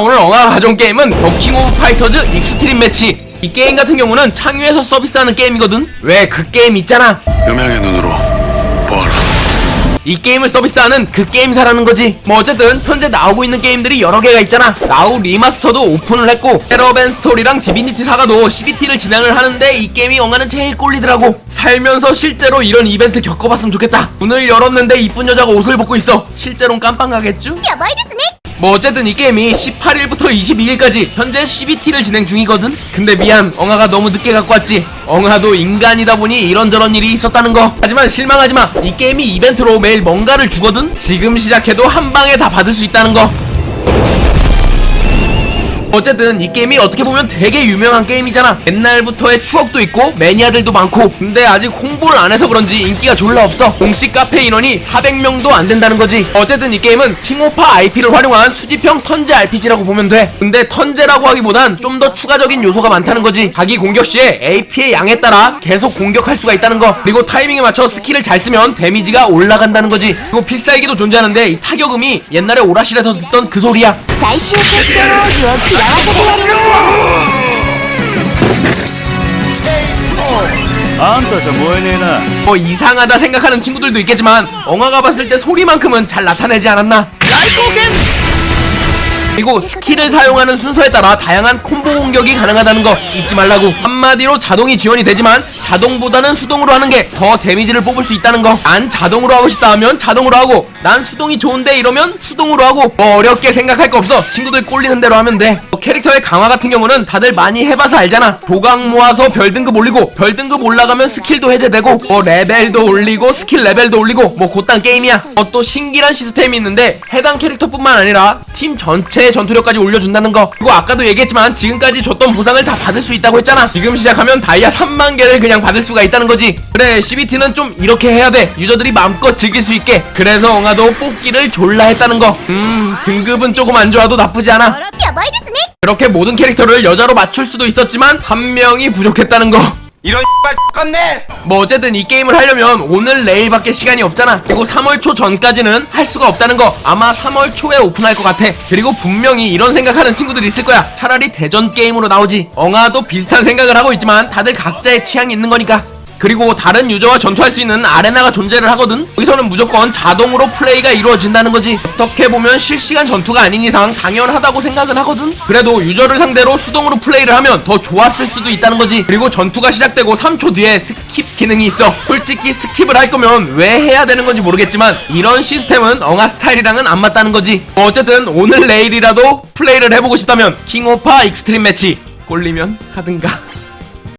오늘 엉아 가져온 게임은 버킹 오브 파이터즈 익스트림 매치. 이 게임 같은 경우는 창유에서 서비스하는 게임이거든. 왜 그 게임 있잖아. 유명의 눈으로 보아라. 이 게임을 서비스하는 그 게임사라는 거지. 뭐 어쨌든 현재 나오고 있는 게임들이 여러 개가 있잖아. 나우 리마스터도 오픈을 했고 헤러벤 스토리랑 디비니티 사가도 CBT를 진행을 하는데 이 게임이 영화는 제일 꼴리더라고. 살면서 실제로 이런 이벤트 겪어봤으면 좋겠다. 문을 열었는데 이쁜 여자가 옷을 벗고 있어. 실제론 깜빵 가겠쥬? 야, 뭐이 뭐 어쨌든 이 게임이 18일부터 22일까지 현재 CBT를 진행 중이거든? 근데 미안 엉아가 너무 늦게 갖고 왔지. 엉아도 인간이다 보니 이런저런 일이 있었다는 거. 하지만 실망하지마. 이 게임이 이벤트로 매일 뭔가를 주거든? 지금 시작해도 한 방에 다 받을 수 있다는 거 어쨌든 이 게임이 어떻게 보면 되게 유명한 게임이잖아 옛날부터의 추억도 있고 매니아들도 많고 근데 아직 홍보를 안 해서 그런지 인기가 졸라 없어 공식 카페 인원이 400명도 안 된다는 거지 어쨌든 이 게임은 킹오파 IP를 활용한 수집형 턴제 RPG라고 보면 돼 근데 턴제라고 하기보단 좀 더 추가적인 요소가 많다는 거지 자기 공격 시에 AP의 양에 따라 계속 공격할 수가 있다는 거 그리고 타이밍에 맞춰 스킬을 잘 쓰면 데미지가 올라간다는 거지 그리고 필살기도 존재하는데 이 타격음이 옛날에 오라실에서 듣던 그 소리야 最終決戦奥義を食ら 안타 저 뭐해내나 뭐 이상하다 생각하는 친구들도 있겠지만 엉아가 봤을 때 소리만큼은 잘 나타내지 않았나? 라이코겐! 그리고 스킬을 사용하는 순서에 따라 다양한 콤보 공격이 가능하다는 거 잊지 말라고 한마디로 자동이 지원이 되지만 자동보다는 수동으로 하는 게 더 데미지를 뽑을 수 있다는 거 난 자동으로 하고 싶다 하면 자동으로 하고 난 수동이 좋은데 이러면 수동으로 하고. 뭐 어렵게 생각할 거 없어. 친구들 꼴리는 대로 하면 돼. 뭐 캐릭터의 강화 같은 경우는 다들 많이 해봐서 알잖아. 도각 모아서 별 등급 올리고 별 등급 올라가면 스킬도 해제되고 뭐 레벨도 올리고 스킬 레벨도 올리고 뭐 그딴 게임이야. 뭐또 신기한 시스템이 있는데 해당 캐릭터뿐만 아니라 팀 전체의 전투력까지 올려준다는 거. 그리고 아까도 얘기했지만 지금까지 줬던 보상을 다 받을 수 있다고 했잖아. 지금 시작하면 다이아 3만 개를 그냥 받을 수가 있다는 거지. 그래 CBT는 좀 이렇게 해야 돼. 유저들이 마음껏 즐길 수 있게. 그래서 엉아도 뽑기를 졸라 했다는 거음 등급은 조금 안 좋아도 나쁘지 않아. 그렇게 모든 캐릭터를 여자로 맞출 수도 있었지만 한 명이 부족했다는 거. 이런 발 껐네. 뭐 어쨌든 이 게임을 하려면 오늘 내일밖에 시간이 없잖아. 그리고 3월 초 전까지는 할 수가 없다는 거. 아마 3월 초에 오픈할 것 같아. 그리고 분명히 이런 생각하는 친구들이 있을 거야. 차라리 대전 게임으로 나오지. 엉아도 비슷한 생각을 하고 있지만 다들 각자의 취향이 있는 거니까. 그리고 다른 유저와 전투할 수 있는 아레나가 존재를 하거든. 여기서는 무조건 자동으로 플레이가 이루어진다는 거지. 어떻게 보면 실시간 전투가 아닌 이상 당연하다고 생각은 하거든. 그래도 유저를 상대로 수동으로 플레이를 하면 더 좋았을 수도 있다는 거지. 그리고 전투가 시작되고 3초 뒤에 스킵 기능이 있어. 솔직히 스킵을 할 거면 왜 해야 되는 건지 모르겠지만 이런 시스템은 엉아 스타일이랑은 안 맞다는 거지. 뭐 어쨌든 오늘 내일이라도 플레이를 해보고 싶다면 킹오파 익스트림 매치 꼴리면 하든가.